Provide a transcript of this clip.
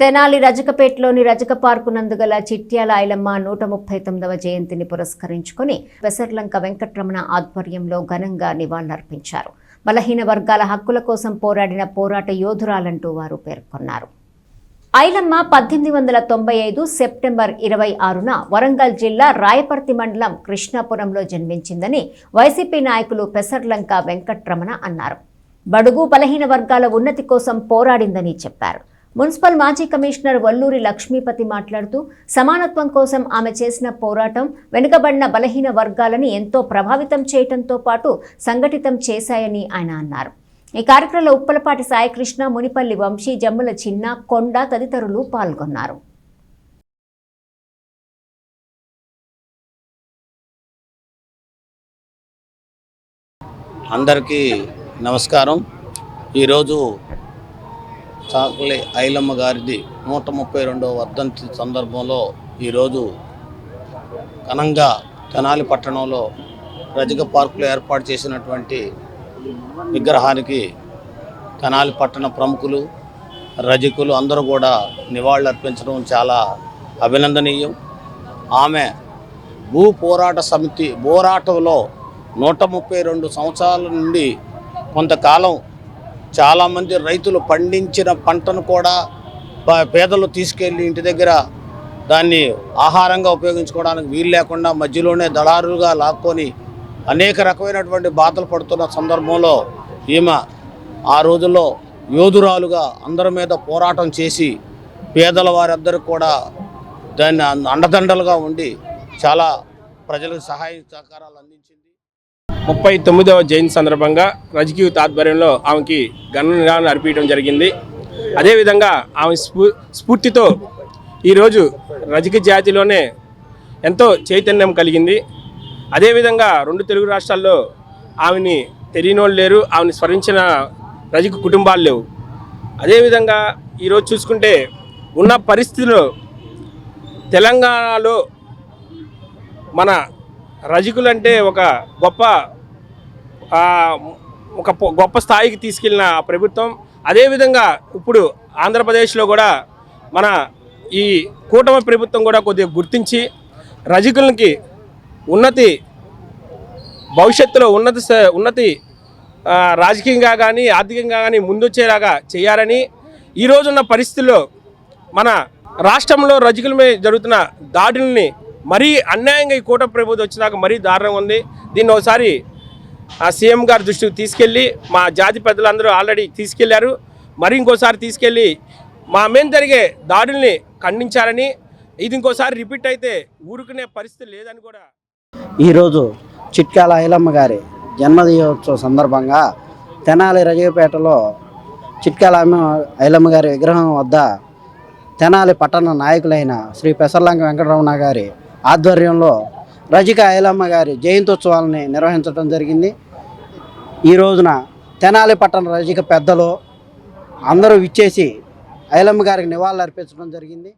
తెనాలి రజకపేటలోని రజక పార్కు నందుగల చిట్యాల ఐలమ్మ నూట ముప్పై తొమ్మిదవ జయంతిని పురస్కరించుకొని పెసర్లంక వెంకట్రమణ ఆధ్వర్యంలో ఘనంగా నివాళులర్పించారు. బలహీన వర్గాల హక్కుల కోసం పోరాడిన పోరాట యోధురాలంటూ వారు పేర్కొన్నారు. ఐలమ్మ పద్దెనిమిది వందల తొంభై ఐదు సెప్టెంబర్ ఇరవై ఆరున వరంగల్ జిల్లా రాయపర్తి మండలం కృష్ణాపురంలో జన్మించిందని వైసీపీ నాయకులు పెసర్లంక వెంకట్రమణ అన్నారు. బడుగు బలహీన వర్గాల ఉన్నతి కోసం పోరాడిందని చెప్పారు. మున్సిపల్ మాజీ కమిషనర్ వల్లూరి లక్ష్మీపతి మాట్లాడుతూ సమానత్వం కోసం ఆమె చేసిన పోరాటం వెనుకబడిన బలహీన వర్గాలని ఎంతో ప్రభావితం చేయటంతో పాటు సంఘటితం చేశాయని ఆయన అన్నారు. ఈ కార్యక్రమంలో ఉప్పలపాటి సాయికృష్ణ మునిపల్లి వంశీ జమ్ముల చిన్న కొండ తదితరులు పాల్గొన్నారు. అందరికీ నమస్కారం. ఈరోజు చాకలి ఐలమ్మ గారిది నూట ముప్పై రెండవ వర్ధంతి సందర్భంలో ఈరోజు ఘనంగా తెనాలి పట్టణంలో రజక పార్కులో ఏర్పాటు చేసినటువంటి విగ్రహానికి తెనాలి పట్టణ ప్రముఖులు రజకులు అందరూ కూడా నివాళులర్పించడం చాలా అభినందనీయం. ఆమె భూ పోరాట సమితి పోరాటంలో నూట ముప్పై రెండు సంవత్సరాల నుండి కొంతకాలం చాలామంది రైతులు పండించిన పంటను కూడా పేదలు తీసుకెళ్ళి ఇంటి దగ్గర దాన్ని ఆహారంగా ఉపయోగించుకోవడానికి వీలు లేకుండా మధ్యలోనే దళారులుగా లాక్కొని అనేక రకమైనటువంటి బాధలు పడుతున్న సందర్భంలో ఈమె ఆ రోజుల్లో యోధురాలుగా అందరి మీద పోరాటం చేసి పేదల వారందరికీ కూడా దాన్ని అండదండలుగా ఉండి చాలా ప్రజలకు సహాయ సహకారాలు అందించింది. ముప్పై తొమ్మిదవ జయంతి సందర్భంగా రజకీయ ఆధ్వర్యంలో ఆమెకి ఘన నివాళులు అర్పించడం జరిగింది. అదేవిధంగా ఆమె స్ఫూ స్ఫూర్తితో ఈరోజు రజక జాతిలోనే ఎంతో చైతన్యం కలిగింది. అదేవిధంగా రెండు తెలుగు రాష్ట్రాల్లో ఆమెని తెలియని లేరు ఆమెను స్మరించిన రజక కుటుంబాలు లేవు. అదేవిధంగా ఈరోజు చూసుకుంటే ఉన్న పరిస్థితిలో తెలంగాణలో మన రజకులంటే ఒక గొప్ప ఒక గొప్ప స్థాయికి తీసుకెళ్ళిన ప్రభుత్వం. అదేవిధంగా ఇప్పుడు ఆంధ్రప్రదేశ్లో కూడా మన ఈ కూటమి ప్రభుత్వం కూడా కొద్దిగా గుర్తించి రజకులకి ఉన్నతి భవిష్యత్తులో ఉన్నతి స- ఉన్నతి రాజకీయంగా కానీ ఆర్థికంగా కానీ ముందొచ్చేలాగా చేయాలని ఈ రోజున్న పరిస్థితుల్లో మన రాష్ట్రంలో రజకుల మీద జరుగుతున్న దాడుల్ని మరీ అన్యాయంగా ఈ కూటమి ప్రభుత్వం వచ్చినాక మరీ దారుణంగా ఉంది. దీన్ని ఒకసారి ఆ సీఎం గారి దృష్టికి తీసుకెళ్ళి మా జాతి పెద్దలందరూ ఆల్రెడీ తీసుకెళ్ళారు. మరి ఇంకోసారి తీసుకెళ్ళి మా మీద జరిగే దాడుల్ని ఖండించాలని ఇది ఇంకోసారి రిపీట్ అయితే ఊరుకునే పరిస్థితి లేదని కూడా ఈరోజు చిట్కాల ఐలమ్మ గారి జన్మదినోత్సవం సందర్భంగా తెనాలి రజయపేటలో చిట్కాల ఐలమ్మ గారి విగ్రహం వద్ద తెనాలి పట్టణ నాయకులైన శ్రీ పెసర్లంక వెంకటరమణ గారి ఆధ్వర్యంలో రజిక ఐలమ్మ గారి జయంతోత్సవాలని నిర్వహించడం జరిగింది. ఈ రోజున తెనాలి పట్టణ రజిక పెద్దలు అందరూ విచ్చేసి ఐలమ్మ గారికి నివాళులు అర్పించడం జరిగింది.